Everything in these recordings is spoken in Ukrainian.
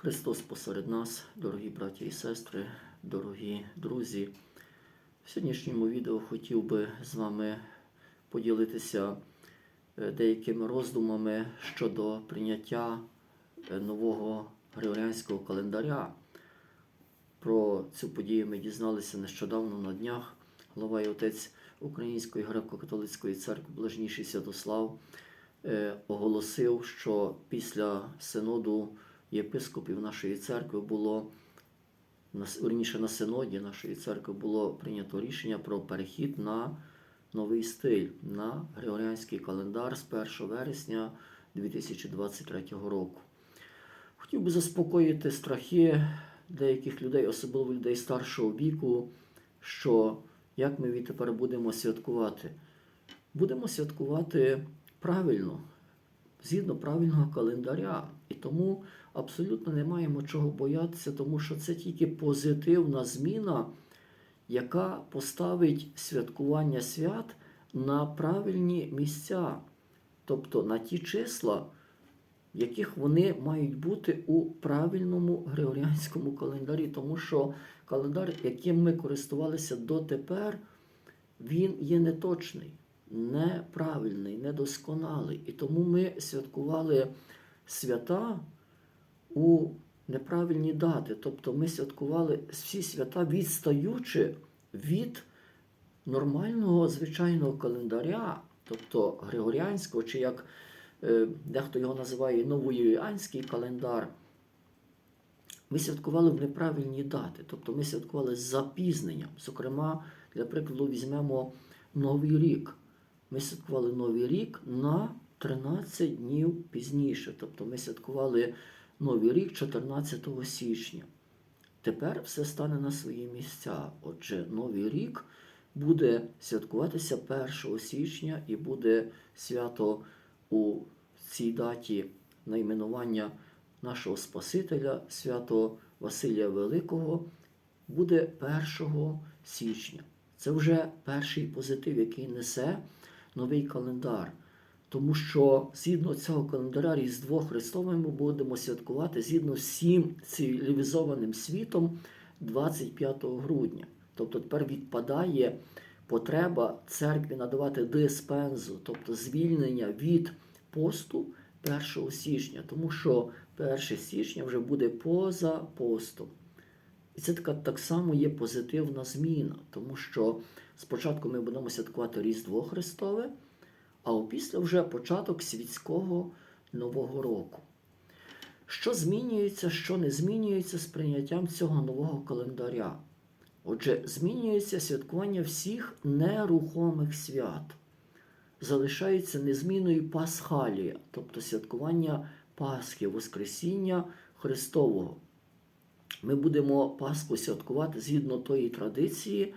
Христос посеред нас, дорогі браті і сестри, дорогі друзі. В сьогоднішньому відео хотів би з вами поділитися е, деякими роздумами щодо прийняття е, нового григоріанського календаря. Про цю подію ми дізналися нещодавно на днях. Глава і отець Української греко-католицької церкви Блажніший Святослав е, оголосив, що після синоду єпископів нашої церкви було верніше на синоді нашої церкви було прийнято рішення про перехід на новий стиль на Григоріанський календар з 1 вересня 2023 року. Хотів би заспокоїти страхи деяких людей, особливо людей старшого віку, що як ми відтепер будемо святкувати? Будемо святкувати правильно, згідно правильного календаря. І тому абсолютно не маємо чого боятися, тому що це тільки позитивна зміна, яка поставить святкування свят на правильні місця, тобто на ті числа, в яких вони мають бути у правильному григоріанському календарі, тому що календар, яким ми користувалися дотепер, він є неточний, неправильний, недосконалий. І тому ми святкували свята у неправильні дати. Тобто ми святкували всі свята, відстаючи від нормального звичайного календаря, тобто Григоріанського, чи як е, дехто його називає новоюліанський календар. Ми святкували в неправильні дати, тобто ми святкували з запізненням. Зокрема, для прикладу, візьмемо Новий рік. Ми святкували Новий рік на 13 днів пізніше. Тобто ми святкували Новий рік 14 січня. Тепер все стане на свої місця. Отже, Новий рік буде святкуватися 1 січня і буде свято у цій даті найменування нашого Спасителя, свято Василія Великого, буде 1 січня. Це вже перший позитив, який несе новий календар. Тому що згідно цього календаря Різдво Христове ми будемо святкувати згідно всім цивілізованим світом 25 грудня. Тобто тепер відпадає потреба церкві надавати диспензу, тобто звільнення від посту 1 січня, тому що 1 січня вже буде поза постом. І це така так само є позитивна зміна, тому що спочатку ми будемо святкувати Різдво Христове, а опісля вже початок світського Нового року. Що змінюється, що не змінюється з прийняттям цього нового календаря? Отже, змінюється святкування всіх нерухомих свят. Залишається незмінною Пасхалія, тобто святкування Пасхи, Воскресіння Христового. Ми будемо Пасху святкувати згідно тої традиції,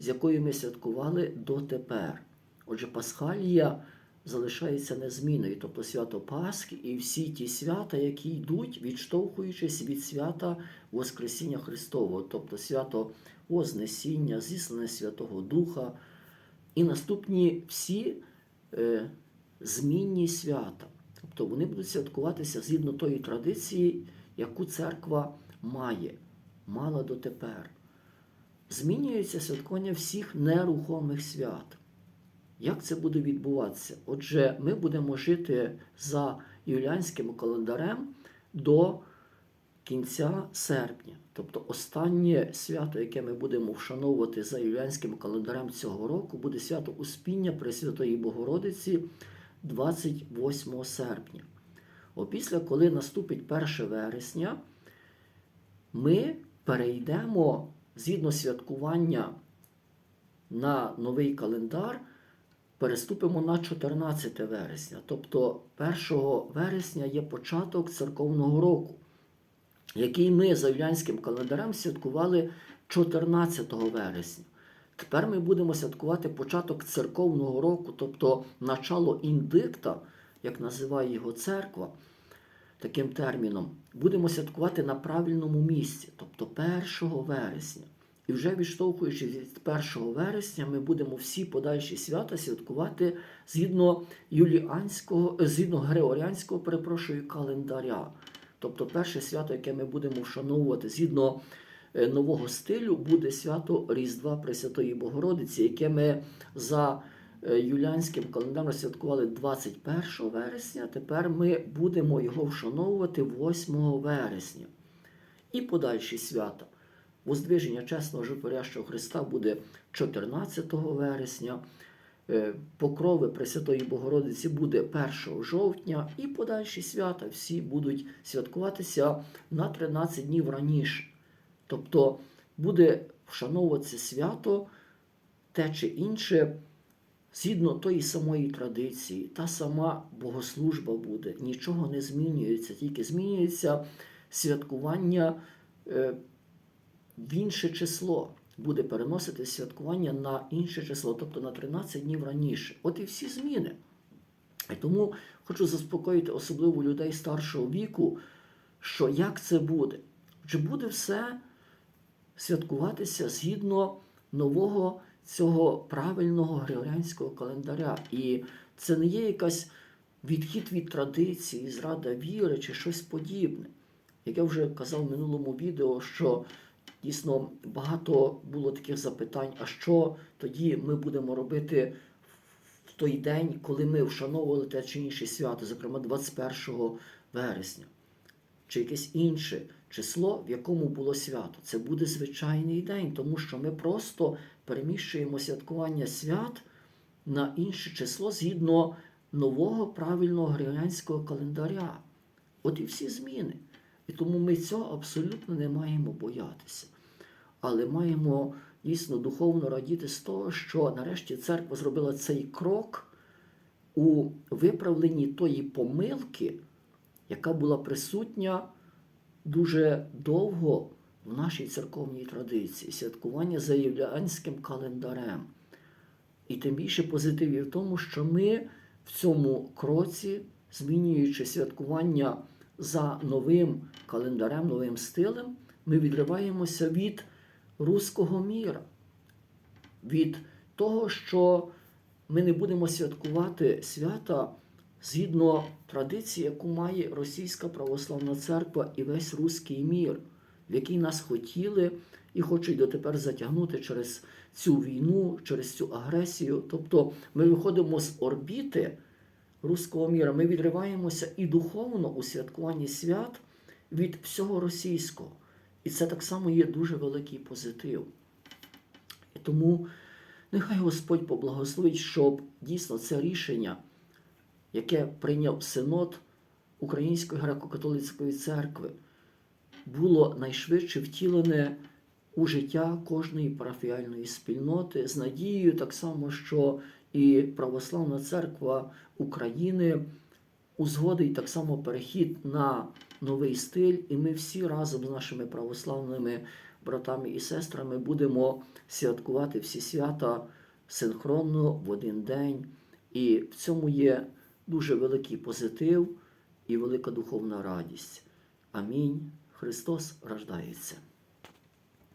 з якою ми святкували дотепер. Отже, Пасхалія залишається незмінною, тобто свято Пасхи і всі ті свята, які йдуть, відштовхуючись від свята Воскресіння Христового, тобто свято Вознесіння, зіслання Святого Духа і наступні всі е, змінні свята. Тобто вони будуть святкуватися згідно тої традиції, яку церква має, мала дотепер. Змінюється святкування всіх нерухомих свят. Як це буде відбуватися? Отже, ми будемо жити за юліанським календарем до кінця серпня. Тобто останнє свято, яке ми будемо вшановувати за юліанським календарем цього року, буде свято Успіння Пресвятої Богородиці 28 серпня. Опісля, коли наступить 1 вересня, ми перейдемо згідно святкування на новий календар, переступимо на 14 вересня. Тобто 1 вересня є початок церковного року, який ми за юліанським календарем святкували 14 вересня. Тепер ми будемо святкувати початок церковного року, тобто начало індикта, як називає його церква, таким терміном, будемо святкувати на правильному місці, тобто 1 вересня. І вже відштовхуючи від 1 вересня, ми будемо всі подальші свята святкувати згідно юліанського, е, згідно григоріанського, перепрошую, календаря. Тобто, перше свято, яке ми будемо вшановувати згідно е, нового стилю, буде свято Різдва Пресвятої Богородиці, яке ми за е, юліанським календарем святкували 21 вересня. Тепер ми будемо його вшановувати 8 вересня. І подальші свята. Воздвиження чесного животворящого Христа буде 14 вересня. Е, Покрови Пресвятої Богородиці буде 1 жовтня, і подальші свята всі будуть святкуватися на 13 днів раніше. Тобто буде вшановуватися свято те чи інше згідно тої самої традиції, та сама богослужба буде, нічого не змінюється, тільки змінюється святкування е, в інше число. Буде переносити святкування на інше число, тобто на 13 днів раніше. От і всі зміни. І тому хочу заспокоїти особливо людей старшого віку, що як це буде? Чи буде все святкуватися згідно нового цього правильного григоріанського календаря? І це не є якась відхід від традиції, зрада віри чи щось подібне. Як я вже казав в минулому відео, що дійсно багато було таких запитань, а що тоді ми будемо робити в той день, коли ми вшановували те чи інше свято, зокрема 21 вересня, чи якесь інше число, в якому було свято. Це буде звичайний день, тому що ми просто переміщуємо святкування свят на інше число згідно нового правильного григоріанського календаря. От і всі зміни. І тому ми цього абсолютно не маємо боятися. Але маємо дійсно духовно радіти з того, що нарешті церква зробила цей крок у виправленні тої помилки, яка була присутня дуже довго в нашій церковній традиції святкування за юліанським календарем. І тим більше позитивів в тому, що ми в цьому кроці, змінюючи святкування за новим календарем, новим стилем, ми відриваємося від руського міра, від того, що ми не будемо святкувати свята згідно традиції, яку має Російська православна церква і весь руський мір, в який нас хотіли і хочуть дотепер затягнути через цю війну, через цю агресію. Тобто ми виходимо з орбіти руського міра, ми відриваємося і духовно у святкуванні свят від всього російського. І це так само є дуже великий позитив. І тому нехай Господь поблагословить, щоб дійсно це рішення, яке прийняв Синод Української греко-католицької церкви, було найшвидше втілене у життя кожної парафіальної спільноти з надією, так само, що і Православна церква України узгодить так само перехід на новий стиль, і ми всі разом з нашими православними братами і сестрами будемо святкувати всі свята синхронно в один день. І в цьому є дуже великий позитив і велика духовна радість. Амінь. Христос рождається.